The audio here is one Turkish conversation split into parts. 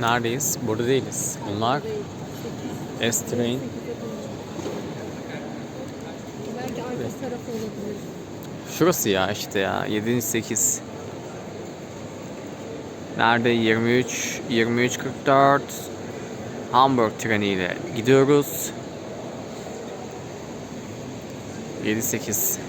Neredeyiz? Burada değiliz. Bunlar S-Train. Belki arka tarafı olabilir. Şurası ya işte ya. 7. 8. Nerede? 23, 23 44. Hamburg treniyle gidiyoruz. 7 8. Ee,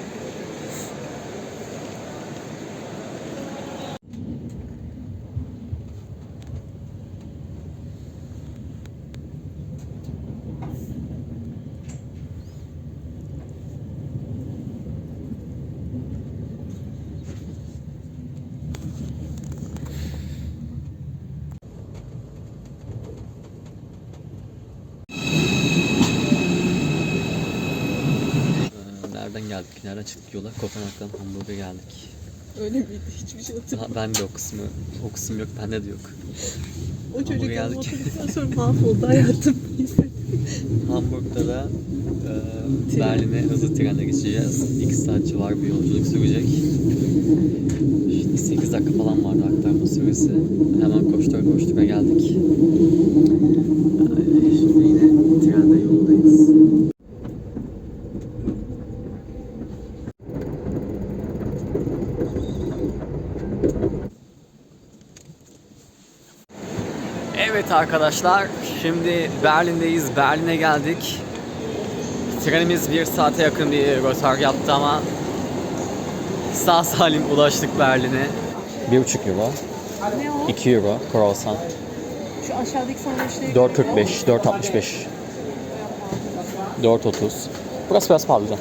Nereden çıktık yola? Kopenhag'dan Hamburg'a geldik. Öyle miydi? Hiçbir şey hatırlamıyorum. Ha, ben de o kısmı, o kısım yok, bende de yok. O çocuk geldik. yanıma oturduktan sonra mahvoldu hayatım. Hamburg'da da e, Berlin'e hızlı trenle geçeceğiz. 2 saat civarı bir yolculuk sürecek. İşte 8 dakika falan vardı aktarma süresi. Hemen koştura koştura geldik. Ay, Şimdi yine trende yoldayız. Evet arkadaşlar, şimdi Berlin'deyiz. Berlin'e geldik. Trenimiz bir saate yakın bir rötar yaptı ama sağ salim ulaştık Berlin'e. 1,5 euro, Ne o? 2 euro croissant, Şu aşağıdaki sandviçleri 4.45, 4.65, 4.30. Burası biraz pahalı canım.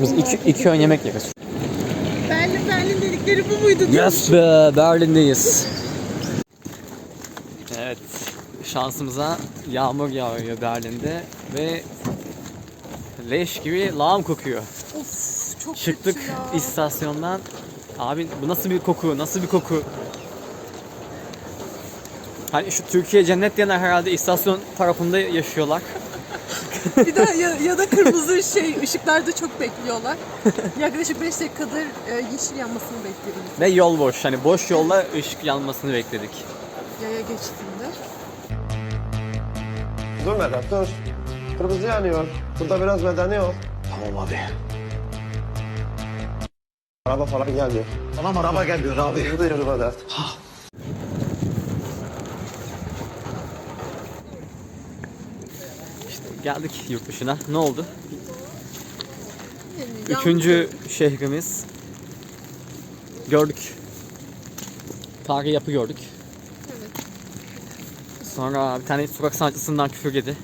Biz iki, iki öğün yemek yeriz. Berlin Berlin dedikleri bu muydu? Yes be, Berlin'deyiz. Evet, şansımıza yağmur yağıyor Berlin'de ve leş gibi lağım kokuyor. Of çok Çıktık kötü ya. istasyondan. Abi bu nasıl bir koku? Nasıl bir koku? Hani şu Türkiye cennet diyenler herhalde istasyon tarafında yaşıyorlar. Bir de ya, ya da kırmızı şey ışıklarda çok bekliyorlar. Yaklaşık 5 dakikadır e, yeşil yanmasını bekliyoruz. Ve yol boş. Hani boş yolda ışık yanmasını bekledik. Yaya geçtiğinde. Dur Vedat dur. Kırmızı yanıyor. Burada biraz medeni ol. Tamam abi. Araba falan gelmiyor. Tamam araba geliyor abi. Yürü yürü Vedat. Geldik yurt dışına. Ne oldu? Yani Üçüncü şehrimiz. Gördük. Tarihi yapı gördük. Evet. Sonra bir tane sokak sanatçısından küfür yedi.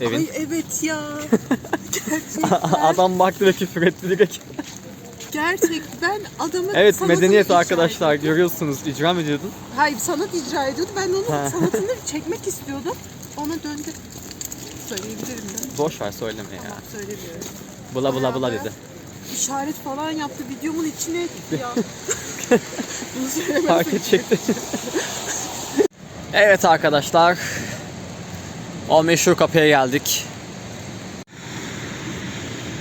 Evin. Ay evet ya. Gerçekten. Adam baktı ve küfür etti direkt. Gerçek. Ben adamın Evet sanatını medeniyet icra arkadaşlar ediyordum. görüyorsunuz icra mı ediyordun? Hayır sanat icra ediyordu. Ben onun sanatını çekmek istiyordum. Ona döndü. Söyleyebilirim ben. Boş ver söyleme ya. Tamam söylemiyorum. Bula bula bula dedi. İşaret falan yaptı. Videomun içine etti ya. Bunu söylemezsek. Fark edecekti. evet arkadaşlar. O meşhur kapıya geldik.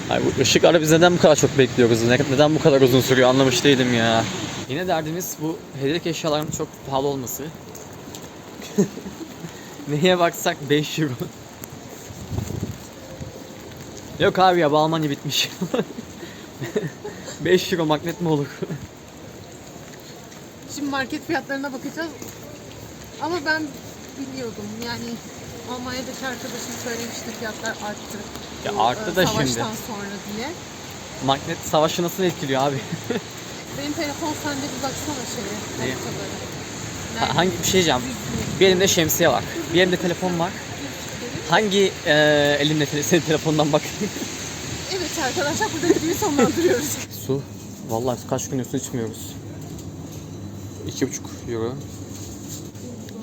Ay bu ışık ara biz neden bu kadar çok bekliyoruz? Ne- Neden bu kadar uzun sürüyor anlamış değilim ya. Yine derdimiz bu hediyelik eşyaların çok pahalı olması. Neye baksak 5 euro. Yok abi ya bu Almanya bitmiş. 5 euro magnet mi olur? Şimdi market fiyatlarına bakacağız. Ama ben biliyordum yani Almanya'daki arkadaşım söylemişti fiyatlar arttı. Ya arttı e, da şimdi. Savaştan sonra diye. Magnet savaşı nasıl etkiliyor abi? Benim telefon sende bir baksana şeye. Neye? haritalara. Ha, Nerede? hangi bir şey diyeceğim. Bir elimde şemsiye var. Bir elimde telefon var. Hangi e, elimde tele- senin telefondan bakayım? Evet arkadaşlar burada videoyu sonlandırıyoruz. Su. Vallahi kaç gündür su içmiyoruz. İki buçuk euro.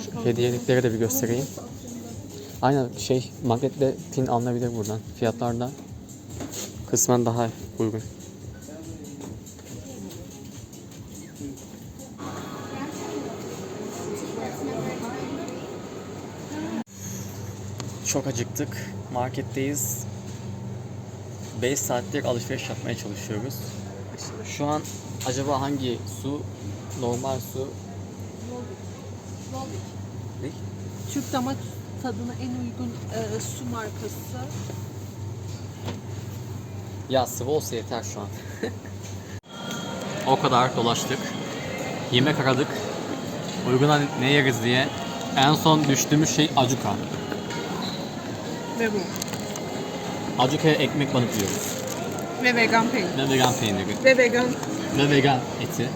Şu hediyelikleri de bir göstereyim. Aynen şey magnetle pin alınabilir buradan. Fiyatlar da kısmen daha uygun. Çok acıktık. Marketteyiz. 5 saattir alışveriş yapmaya çalışıyoruz. Şu an acaba hangi su, normal su, Ne? Türk damak tadına en uygun e, su markası. Ya sıvı olsa yeter şu an. o kadar dolaştık. Yemek aradık. Uyguna ne yeriz diye. En son düştüğümüz şey acuka. Ve bu. Acuka'ya ekmek banıp yiyoruz. Ve vegan peynir. Ve vegan peyniri. Ve vegan. Ve vegan eti.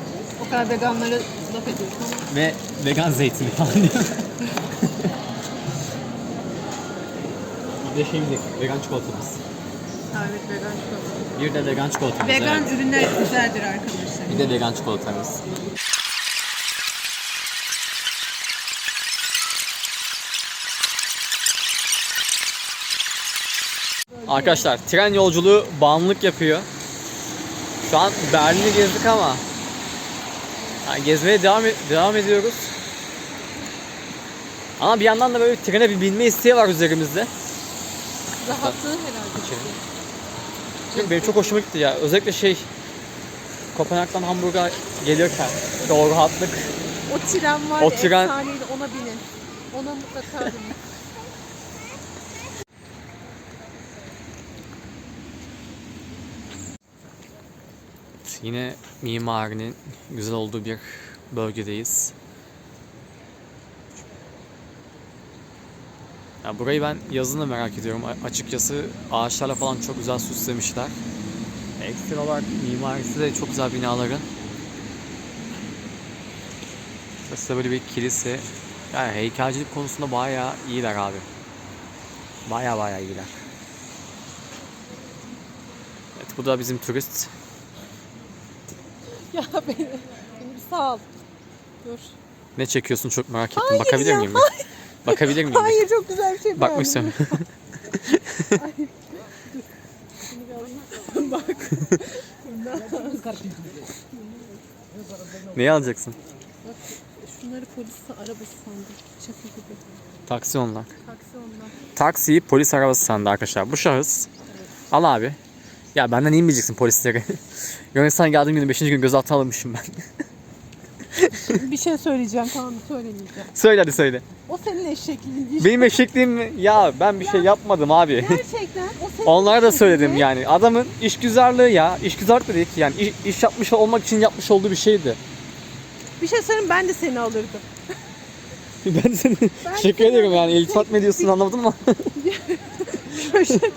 O kadar veganlara laf ediyorsun ama. Ve vegan zeytini falan diyor. Bir de şeyimiz vegan çikolatamız. Ha, evet vegan çikolata. Bir de vegan çikolatamız. Vegan evet. ürünler güzeldir arkadaşlar. Bir de vegan çikolatamız. Arkadaşlar tren yolculuğu bağımlılık yapıyor. Şu an Berlin'i gezdik ama yani gezmeye devam devam ediyoruz. Ama bir yandan da böyle trene bir binme isteği var üzerimizde. Rahatlığı herhalde. Çünkü benim çok hoşuma gitti ya. Özellikle şey Kopenhag'dan Hamburg'a gelirken o rahatlık. O tren var O tren- efsaneydi ona binin. Ona mutlaka binin. Yine mimarinin güzel olduğu bir bölgedeyiz. Ya burayı ben yazın da merak ediyorum. Açıkçası ağaçlarla falan çok güzel süslemişler. Ekstra olarak mimarisi de çok güzel binaların. Burası böyle bir kilise. Yani heykelcilik konusunda bayağı iyiler abi. Bayağı bayağı iyiler. Evet bu da bizim turist. Ya beni, beni bir sağ ol. Dur. Ne çekiyorsun çok merak ettim. Hayır Bakabilir ya, miyim? bir? Bakabilir miyim? Hayır çok güzel bir şey Bakmak beğendim. Bak. Neyi alacaksın? Şunları polis arabası sandım. Şaka gibi. Taksi onlar. Taksi ondan. Taksiyi polis arabası sandı arkadaşlar. Bu şahıs. Al abi. Ya benden iyi mi bileceksin polisleri? Yunanistan geldiğim günü 5. gün gözaltına alınmışım ben. bir şey söyleyeceğim tamam mı? Söylemeyeceğim. söyle hadi söyle. O senin eşekliğin değil. Benim eşekliğim mi? Ya ben bir şey yapmadım abi. Gerçekten o senin Onlara da söyledim yani. Adamın işgüzarlığı ya. İşgüzarlık ki yani. İş, iş yapmış olmak için yapmış olduğu bir şeydi. Bir şey söyleyeyim ben de seni alırdım. Ben seni teşekkür ederim yani. İltifat mı ediyorsun anlamadım ama. Köşede.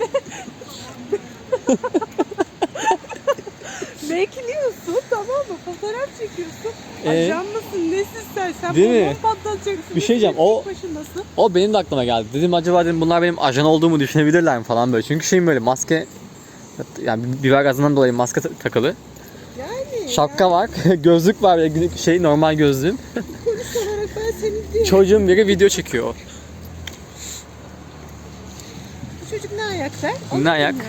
Bekliyorsun tamam mı? Fotoğraf çekiyorsun. Ee? Ajan mısın? Nesin sen? Sen Değil mi? patlatacaksın. Bir şey diyeceğim, o- başındasın. O benim de aklıma geldi. Dedim acaba dedim bunlar benim ajan olduğumu düşünebilirler mi falan böyle. Çünkü şeyim böyle maske yani biber gazından dolayı maske ta- takılı. Yani Şapka var, gözlük var günlük şey normal gözlüğüm. polis olarak ben seni değil. Çocuğun biri video çekiyor. Bu çocuk ne ayak der? Ne ayak? Yani.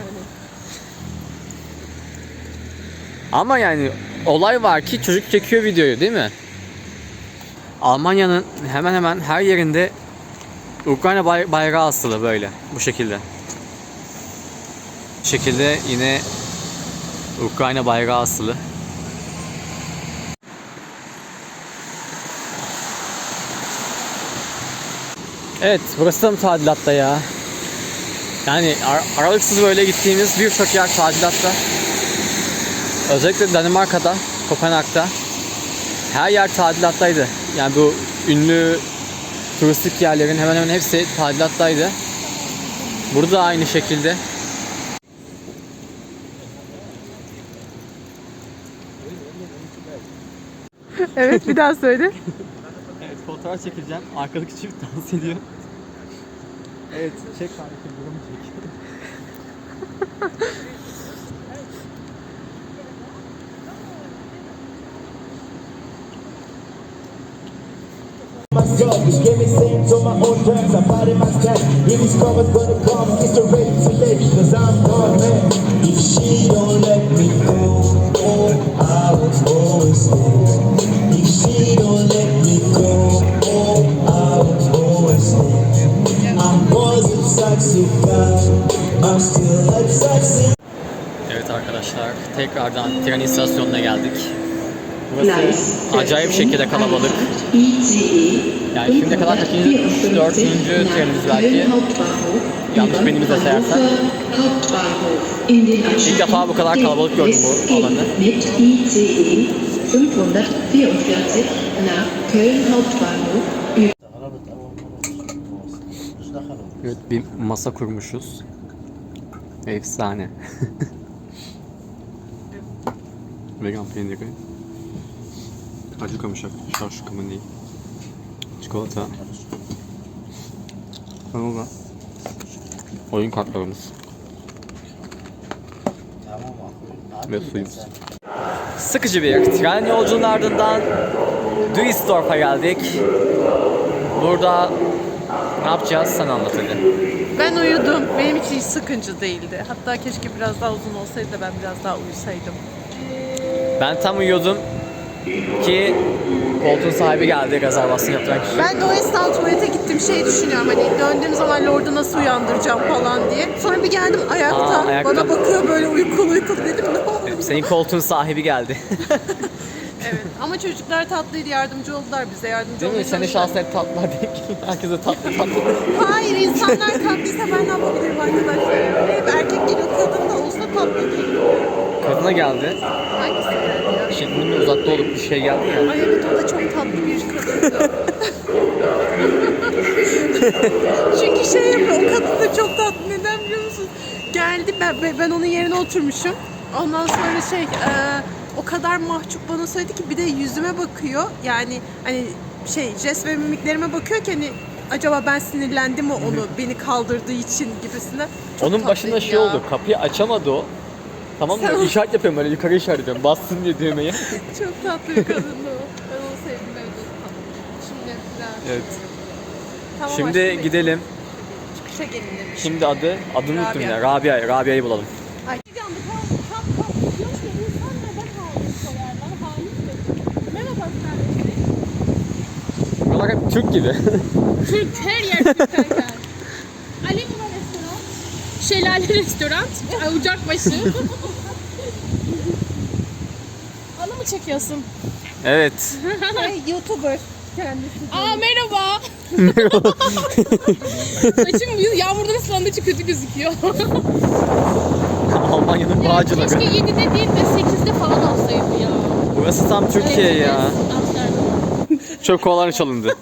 Ama yani olay var ki çocuk çekiyor videoyu değil mi? Almanya'nın hemen hemen her yerinde Ukrayna bay- bayrağı asılı böyle bu şekilde. Bu şekilde yine Ukrayna bayrağı asılı. Evet, burası da mı tadilatta ya? Yani ar- aralıksız böyle gittiğimiz birçok yer tadilatta. Özellikle Danimarka'da, Kopenhag'da her yer tadilattaydı. Yani bu ünlü turistik yerlerin hemen hemen hepsi tadilattaydı. Burada da aynı şekilde. Evet bir daha söyle. Evet fotoğraf çekeceğim. Arkadaki çift dans ediyor. Evet çek harika durumu çek. myself, just give me sense on my own terms. I in my stand. If it's covered, gonna come. It's the ready to live, I'm gone, man. If she don't let me go, oh, I will always stay. If she don't let me go, oh, I will always stay. I'm was a I'm still a taxi Evet arkadaşlar tekrardan tren istasyonuna geldik. Burası acayip şekilde kalabalık. Yani şimdiye kadar kaçıncı, üç, dördüncü trenimiz belki. Yanlış benimize sayarsak. İlk defa bu kadar kalabalık gördüm bu alanı. Mit ICE 544 nach Köln Hauptbahnhof Evet bir masa kurmuşuz. Efsane. Vegan peyniri. Acı kamışak. Şarşı kımını Çikolata. Kanola. Oyun kartlarımız. Ve suyumuz. Sıkıcı bir tren yolculuğunun ardından Duisdorf'a geldik. Burada ne yapacağız sen anlat hadi. Ben uyudum. Benim için hiç sıkıcı değildi. Hatta keşke biraz daha uzun olsaydı da ben biraz daha uyusaydım. Ben tam uyuyordum ki koltuğun sahibi geldi rezervasyon yaptıran kişi. Ben de o esnada tuvalete gittim şey düşünüyorum hani döndüğüm zaman Lord'u nasıl uyandıracağım falan diye. Sonra bir geldim ayakta, Aa, ayakta. bana bakıyor böyle uykulu uykulu dedim ne oldu? Senin koltuğun sahibi geldi. Evet ama çocuklar tatlıydı yardımcı oldular bize yardımcı Değil mi? Senin şahsen hep tatlılar değil ki. Herkese tatlı tatlı. Hayır insanlar tatlıysa ben ne yapabilirim arkadaşlar? Hep erkek geliyor kadın da olsa tatlı geliyor. Kadına geldi. Hangisi ya? Bunun uzakta olup bir şey geldi ya. Ay evet o da çok tatlı bir kadındı. Çünkü şey yapıyor, o kadın da çok tatlı. Neden biliyor musun? Geldi, ben, ben- onun yerine oturmuşum. Ondan sonra şey, e, o kadar mahcup bana söyledi ki bir de yüzüme bakıyor. Yani hani şey, jest ve mimiklerime bakıyor ki hani acaba ben sinirlendim mi onu beni kaldırdığı için gibisine. Çok Onun başında tatlıydı şey ya. oldu. Kapıyı açamadı o. Tamam mı? İşaret yapıyorum böyle yukarı işaret ediyorum. Bassın diye düğmeye. Çok tatlı bir kadındı o. Ben onu sevdim, evet o tatlı. Şimdi biraz... evet. Tamam, Şimdi aşkım, gidelim. Çıkışa gelin demiş. Şimdi adı, adını unuttum Rabia. ya. Rabia. Rabia'yı bulalım. Ay. Buralar hep Türk gibi. Türk her yer Türk kanka. Ali Numa restoran. Şelale restoran. Ocakbaşı. Anı mı çekiyorsun? evet. Hey, YouTuber kendisi. Aa merhaba. Saçım yağmurdan ıslandığı için kötü gözüküyor. Almanya'nın ya bağcıları. keşke 7'de değil de 8'de falan olsaydı ya. Burası tam Türkiye Evet, ya. Amsterdam. Çok kovalar çalındı.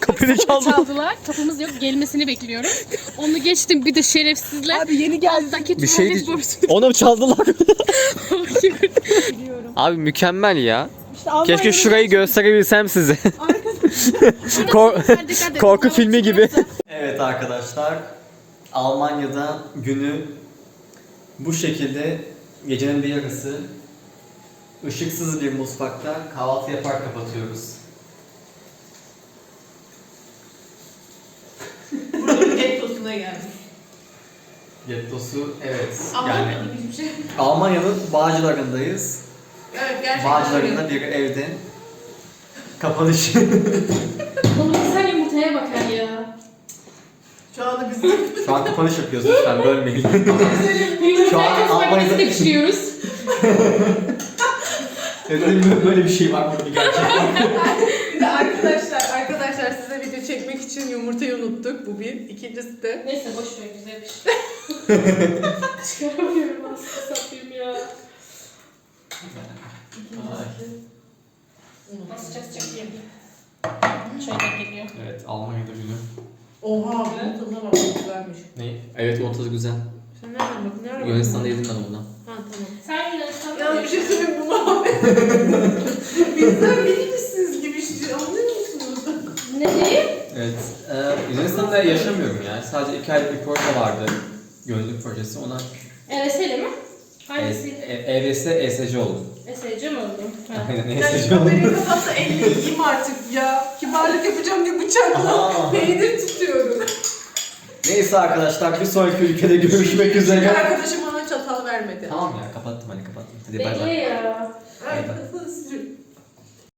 Kapıyı çaldı. Çaldılar. Kapımız yok. Gelmesini bekliyorum. Onu geçtim. Bir de şerefsizler. Abi yeni geldi. Bir şey borusunu Onu mu çaldılar? Abi mükemmel ya. Keşke şurayı gösterebilsem size. Kor- korku filmi gibi. Evet arkadaşlar. Almanya'da günü bu şekilde gecenin bir yarısı ışıksız bir mutfakta kahvaltı yapar kapatıyoruz. Gettosuna gelmiş. Gettosu evet. Almanya'da Yani hiçbir şey. Almanya'nın Bağcıları'ndayız. Evet gerçekten. Bağcıları'nda bir evde kapanış. Oğlum sen yumurtaya bakar ya. Şu anda biz Şu an kapanış yapıyoruz lütfen bölmeyin. Şu an Almanya'da- pişiriyoruz. Dedim böyle bir şey var mı gerçekten? bir de arkadaşlar arkadaşlar size video çekmek için yumurtayı unuttuk. Bu bir. İkincisi de Neyse boş ver güzel bir şey. Çıkaramıyorum aslında satayım ya. Basacağız çekeyim. Şöyle geliyor. Evet Almanya'da günü. Oha bunun tadına bak çok güzelmiş. Ne? Evet o tadı güzel. Sen nereden bak? Nereden Yunanistan'da yedim ben ondan. Ha tamam. Sen Yunanistan'da Ya bir şey söyleyeyim bu muhabbet. Bizden bilmişsiniz gibi işte anlıyor musunuz? Ne diyeyim? Evet. E, Yunanistan'da yaşamıyorum yani. Sadece iki aylık bir proje vardı. Gözlük projesi. Ona EVS'li mi? e, Hangisiydi? e, EVS, ESC oldum. ESC mi oldum? Ha. Aynen ESC oldum. kamerayı kapatsa elini yiyeyim artık ya. Kibarlık yapacağım diye bıçakla Aa. peynir tutuyorum. Neyse arkadaşlar bir sonraki ülkede görüşmek Çünkü üzere. arkadaşım bana çatal vermedi. Tamam ya kapattım hadi kapattım. Hadi bay Bekle bay. ya. Ay, kafası sürttü.